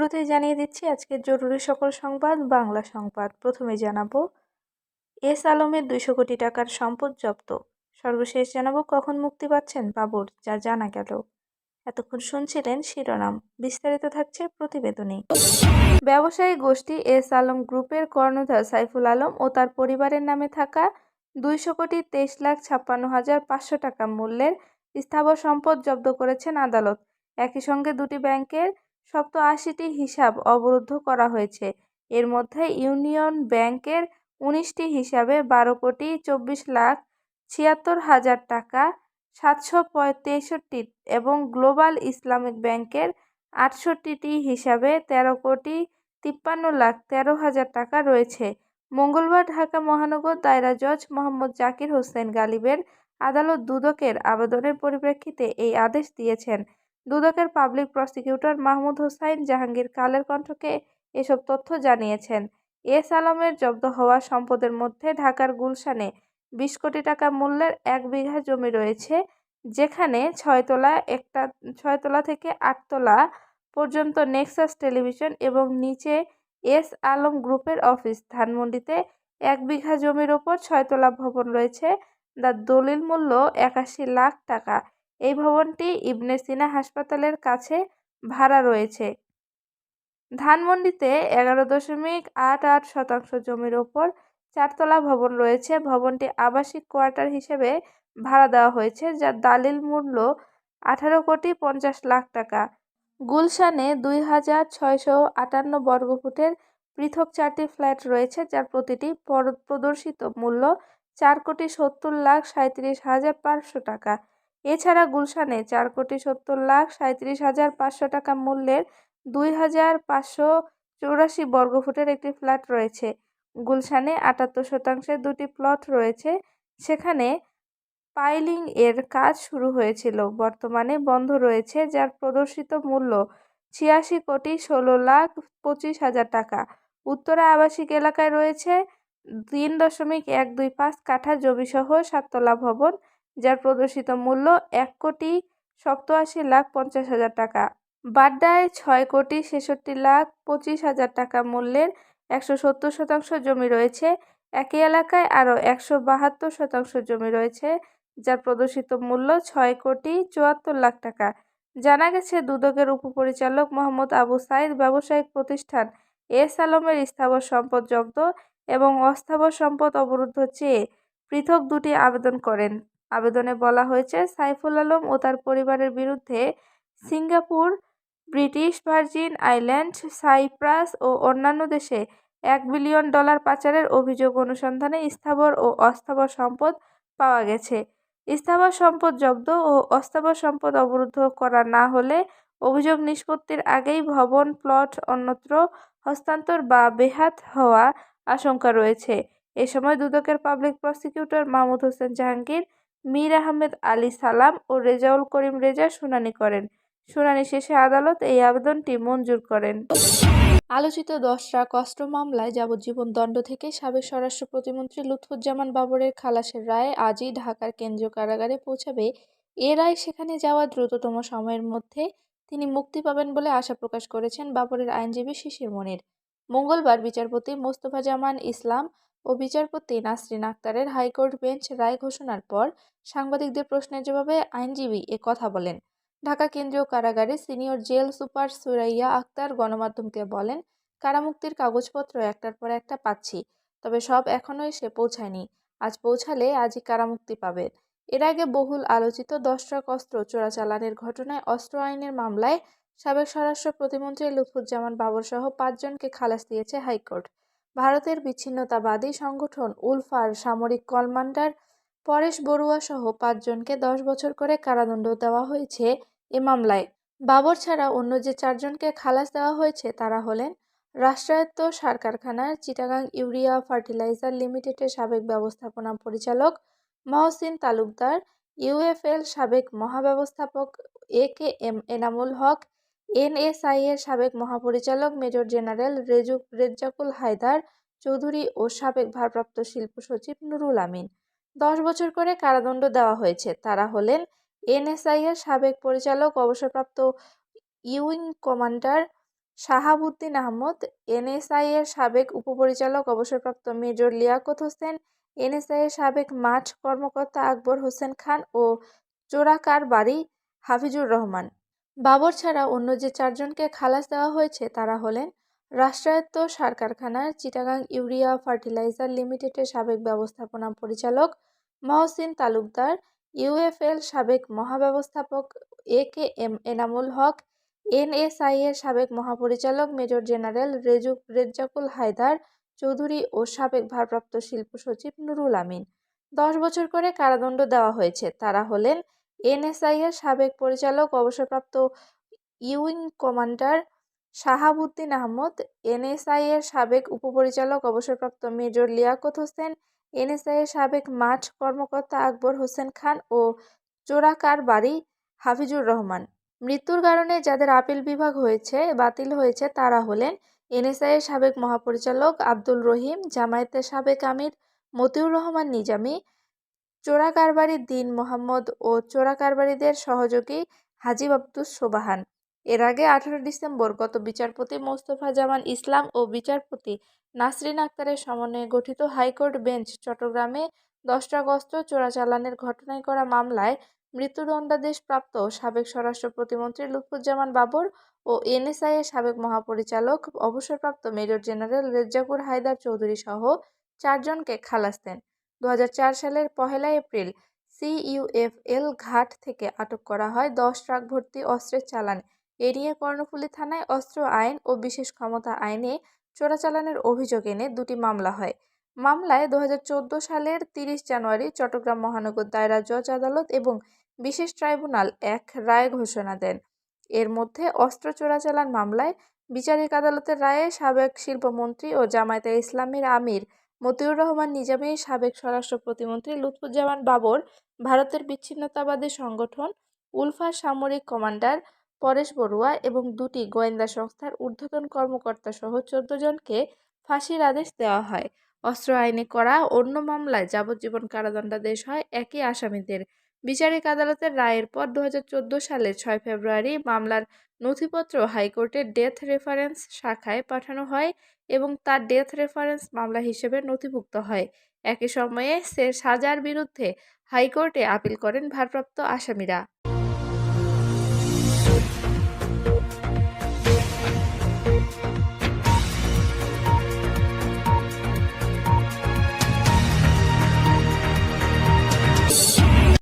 শুরুতেই জানিয়ে দিচ্ছি আজকের জরুরি সকল সংবাদ, বাংলা সংবাদ। প্রথমে জানাব, এস আলমের দুইশো কোটি টাকার সম্পদ জব্দ। সর্বশেষ জানাব, কখন মুক্তি পাচ্ছেন বাবর, যা জানা গেল। এতক্ষণ শুনছিলেন শিরোনাম। বিস্তারিত থাকছে প্রতিবেদনে। ব্যবসায়ী গোষ্ঠী এস আলম গ্রুপের কর্ণধার সাইফুল আলম ও তার পরিবারের নামে থাকা দুইশো কোটি তেইশ লাখ ছাপ্পান্ন হাজার পাঁচশো টাকা মূল্যের স্থাবর সম্পদ জব্দ করেছেন আদালত। একই সঙ্গে দুটি ব্যাংকের সপ্ত আশিটি হিসাব অবরুদ্ধ করা হয়েছে। এর মধ্যে ইউনিয়ন ব্যাংকের উনিশটি হিসাবে বারো কোটি চব্বিশ লাখ ছিয়াত্তর হাজার টাকা, সাতশো তেষট্টি এবং গ্লোবাল ইসলামিক ব্যাংকের আটষট্টিটি হিসাবে তেরো কোটি তিপ্পান্ন লাখ তেরো হাজার টাকা রয়েছে। মঙ্গলবার ঢাকা মহানগর দায়রা জজ মোহাম্মদ জাকির হোসেন গালিবের আদালত দুদকের আবেদনের পরিপ্রেক্ষিতে এই আদেশ দিয়েছেন। দুদকের পাবলিক প্রসিকিউটর মাহমুদ হোসাইন জাহাঙ্গীর কালের কণ্ঠকে এসব তথ্য জানিয়েছেন। এস আলমের জব্দ হওয়া সম্পদের মধ্যে ঢাকার গুলশানে বিশ কোটি টাকা মূল্যের এক বিঘা জমি রয়েছে, যেখানে ছয়তলা একটা ছয়তলা থেকে আটতলা পর্যন্ত নেক্সাস টেলিভিশন এবং নিচে এস আলম গ্রুপের অফিস। ধানমন্ডিতে এক বিঘা জমির ওপর ছয়তলা ভবন রয়েছে, যার দলিল মূল্য একাশি লাখ টাকা। এই ভবনটি ইবনে সিনা হাসপাতালের কাছে ভাড়া রয়েছে। ধানমন্ডিতে এগারো দশমিক আট আট শতাংশ জমির ওপর চারতলা ভবন রয়েছে। ভবনটি আবাসিক কোয়ার্টার হিসেবে ভাড়া দেওয়া হয়েছে, যার দালিল মূল্য আঠারো কোটি পঞ্চাশ লাখ টাকা। গুলশানে দুই হাজার ছয়শো আটান্ন বর্গফুটের পৃথক চারটি ফ্ল্যাট রয়েছে, যার প্রতিটি প্রদর্শিত মূল্য চার কোটি সত্তর লাখ সাঁত্রিশ হাজার পাঁচশো টাকা। এছাড়া গুলশানে চার কোটি সত্তর লাখ সাঁত্রিশ হাজার পাঁচশো টাকা মূল্যের দুই হাজার পাঁচশো চৌরাশি বর্গফুটের একটি ফ্ল্যাট রয়েছে। গুলশানে আটাত্তর শতাংশের দুটি প্লট রয়েছে। সেখানে পাইলিং এর কাজ শুরু হয়েছিল। বর্তমানে বন্ধ রয়েছে, যার প্রদর্শিত মূল্য ছিয়াশি কোটি ষোলো লাখ পঁচিশ হাজার টাকা। উত্তরা আবাসিক এলাকায় রয়েছে। তিন দশমিক এক দুই পাঁচ কাঠা জমিসহ সাততলা ভবন যার প্রদর্শিত মূল্য এক কোটি সপ্তআশি লাখ পঞ্চাশ হাজার টাকা। বাড্ডায় ছয় কোটি ছেষট্টি লাখ পঁচিশ হাজার টাকা মূল্যের একশো সত্তর শতাংশ জমি রয়েছে। একই এলাকায় আরও একশো বাহাত্তর শতাংশ জমি রয়েছে, যার প্রদর্শিত মূল্য ছয় কোটি চুয়াত্তর লাখ টাকা। জানা গেছে, দুদকের উপপরিচালক মোহাম্মদ আবু সাইদ ব্যবসায়িক প্রতিষ্ঠান এস আলমের স্থাবর সম্পদ জব্দ এবং অস্থাবর সম্পদ অবরুদ্ধ চেয়ে পৃথক দুটি আবেদন করেন। আবেদনে বলা হয়েছে, সাইফুল আলম ও তার পরিবারের বিরুদ্ধে Singapore, British Virgin Island, Cyprus ও অন্যান্য দেশে এক বিলিয়ন ডলার পাচারের অভিযোগ অনুসন্ধানে স্থাবর ও অস্থাবর সম্পদ পাওয়া গেছে। স্থাবর সম্পদ জব্দ ও অস্থাবর সম্পদ অবরুদ্ধ করা না হলে অভিযোগ নিষ্পত্তির আগেই ভবন, প্লট, অন্যত্র হস্তান্তর বা বেহাত হওয়া আশঙ্কা রয়েছে। এ সময় দুদকের পাবলিক প্রসিকিউটর মাহমুদ হোসেন জাহাঙ্গীর মীর আহমেদ আলী সালাম ও রেজাউল করিম রেজা শুনানি করেন। শুনানি শেষে আদালত এই আবেদনটি মঞ্জুর করেন। আলোচিত দশরা কষ্ট মামলায় যাবজ্জীবন দণ্ড থেকে সাবেক স্বরাষ্ট্র প্রতিমন্ত্রী লুৎফুজ্জামান বাবরের খালাসের রায় আজই ঢাকার কেন্দ্রীয় কারাগারে পৌঁছাবে। এ রায় সেখানে যাওয়া দ্রুততম সময়ের মধ্যে তিনি মুক্তি পাবেন বলে আশা প্রকাশ করেছেন বাবরের আইনজীবী শিশির মনির। মঙ্গলবার বিচারপতি মোস্তফা জামান ইসলাম ও বিচারপতি নাসরিন আক্তারের হাইকোর্ট বেঞ্চ রায় ঘোষণার পর সাংবাদিকদের প্রশ্নের জবাবে আইনজীবী এ কথা বলেন। ঢাকা কেন্দ্রীয় কারাগারে senior jail super Suraiya Akter গণমাধ্যমকে বলেন, কারামুক্তির কাগজপত্র একটার পর একটা পাচ্ছি, তবে সব এখনও এসে পৌঁছায়নি। আজ পৌঁছালে আজই কারামুক্তি পাবে। এর আগে বহুল আলোচিত দশ ট্রাক অস্ত্র চোরাচালানের ঘটনায় অস্ত্র আইনের মামলায় সাবেক স্বরাষ্ট্র প্রতিমন্ত্রী লুৎফুজ্জামান বাবর সহ পাঁচজনকে খালাস দিয়েছে হাইকোর্ট। ভারতের বিচ্ছিন্নতাবাদী সংগঠন উলফার সামরিক কমান্ডার পরেশ বড়ুয়া সহ পাঁচজনকে দশ বছর করে কারাদণ্ড দেওয়া হয়েছে এ মামলায়। বাবর ছাড়া অন্য যে চারজনকে খালাস দেওয়া হয়েছে তারা হলেন রাষ্ট্রায়ত্ত সার কারখানার চিটাগাং ইউরিয়া ফার্টিলাইজার লিমিটেডের সাবেক ব্যবস্থাপনা পরিচালক, মহসিন তালুকদার ইউএফএল সাবেক মহাব্যবস্থাপক A K M Enamul Haque NSI এর সাবেক মহাপরিচালক মেজর জেনারেল রেজু রেজ্জাকুল হায়দার চৌধুরী ও সাবেক ভারপ্রাপ্ত শিল্প সচিব নুরুল আমিন। দশ বছর করে কারাদণ্ড দেওয়া হয়েছে। তারা হলেন এনএসআই এর সাবেক পরিচালক, অবসরপ্রাপ্ত ইউইং কমান্ডার শাহাবুদ্দিন আহমদ, এনএসআইয়ের সাবেক উপপরিচালক, অবসরপ্রাপ্ত মেজর লিয়াকত হোসেন, এনএসআইয়ের সাবেক মাঠ কর্মকর্তা আকবর হোসেন খান ও চোরাকার বাড়ি হাফিজুর রহমান। বাবর ছাড়া অন্য যে চারজনকে খালাস দেওয়া হয়েছে, তারা হলেন রাষ্ট্রায়ত্ত সার কারখানার চিটাগাং ইউরিয়া ফার্টিলাইজার লিমিটেডের সাবেক ব্যবস্থাপনা পরিচালক মহসিন তালুকদার, ইউএফএল সাবেক মহাব্যবস্থাপক A K M Enamul Haque, NSI এর সাবেক মহাপরিচালক মেজর জেনারেল রেজু রেজ্জাকুল হায়দার চৌধুরী ও সাবেক ভারপ্রাপ্ত শিল্প সচিব নুরুল আমিন। দশ বছর করে কারাদণ্ড দেওয়া হয়েছে, তারা হলেন এনএসআই এর সাবেক পরিচালক, অবসরপ্রাপ্ত wing commander Shahabuddin Ahmad NSI এর সাবেক উপপরিচালক, অবসরপ্রাপ্ত মেজর লিয়াকত হোসেন এনএসআই এর সাবেক মাঠ কর্মকর্তা আকবর হোসেন খান ও চোরাকার বাড়ি হাফিজুর রহমান। মৃত্যুর কারণে যাদের আপিল বিভাগ হয়েছে, বাতিল হয়েছে, তারা হলেন এনএসআই এর সাবেক মহাপরিচালক আব্দুল রহিম, জামায়াতের সাবেক আমির মতিউর রহমান নিজামী চোরাকারবারি দিন মোহাম্মদ ও চোরাকারবারিদের সহযোগী হাজিব আব্দুস সোবাহান। এর আগে আঠারো ডিসেম্বর গত বিচারপতি মোস্তফা জামান ইসলাম ও বিচারপতি নাসরিন আক্তারের সমন্বয়ে গঠিত হাইকোর্ট বেঞ্চ চট্টগ্রামে দশটা আগস্ট চোরাচালানের ঘটনায় করা মামলায় মৃত্যুদণ্ডাদেশপ্রাপ্ত সাবেক স্বরাষ্ট্র প্রতিমন্ত্রী লুৎফুজ্জামান বাবর ও এনএসআই এর সাবেক মহাপরিচালক, অবসরপ্রাপ্ত মেজর জেনারেল রেজ্জাকুর হায়দার চৌধুরী সহ চারজনকে খালাস দেন। দু হাজার চার সালের পহেলা এপ্রিল সিইউএফএল ঘাট থেকে আটক করা হয় দশ ট্রাক ভর্তি অস্ত্রের চালান। এ নিয়ে কর্ণফুলী থানায় অস্ত্র আইন ও বিশেষ ক্ষমতা আইনে চোরাচালানের অভিযোগ এনে দুটি মামলা হয়। মামলায় দু হাজার চোদ্দ সালের তিরিশ জানুয়ারি চট্টগ্রাম মহানগর দায়রা জজ আদালত এবং বিশেষ ট্রাইব্যুনাল এক রায় ঘোষণা দেন। এর মধ্যে অস্ত্র চোরাচালান মামলায় বিচারিক আদালতের রায়ে সাবেক শিল্পমন্ত্রী ও জামায়াতে ইসলামীর আমির মতিউর রহমান নিজামী, সাবেক স্বরাষ্ট্র প্রতিমন্ত্রী লুৎফুজ্জামান বাবর, ভারতের বিচ্ছিন্নতাবাদী সংগঠন উলফা সামরিক কমান্ডার পরেশ বড়ুয়া এবং দুটি গোয়েন্দা সংস্থার ঊর্ধ্বতন কর্মকর্তা সহ চোদ্দ জনকে ফাঁসির আদেশ দেওয়া হয়। অস্ত্র আইনে করা অন্য মামলায় যাবজ্জীবন কারাদণ্ডাদেশ হয় একই আসামিদের। বিচারিক আদালতের রায়ের পর দু সালের ছয় ফেব্রুয়ারি মামলার নথিপত্র হাইকোর্টের ডেথ রেফারেন্স শাখায় পাঠানো হয় এবং তার ডেথ রেফারেন্স মামলা হিসেবে নথিভুক্ত হয়। একই সময়ে সে সাজার বিরুদ্ধে হাইকোর্টে আপিল করেন ভারপ্রাপ্ত আসামিরা।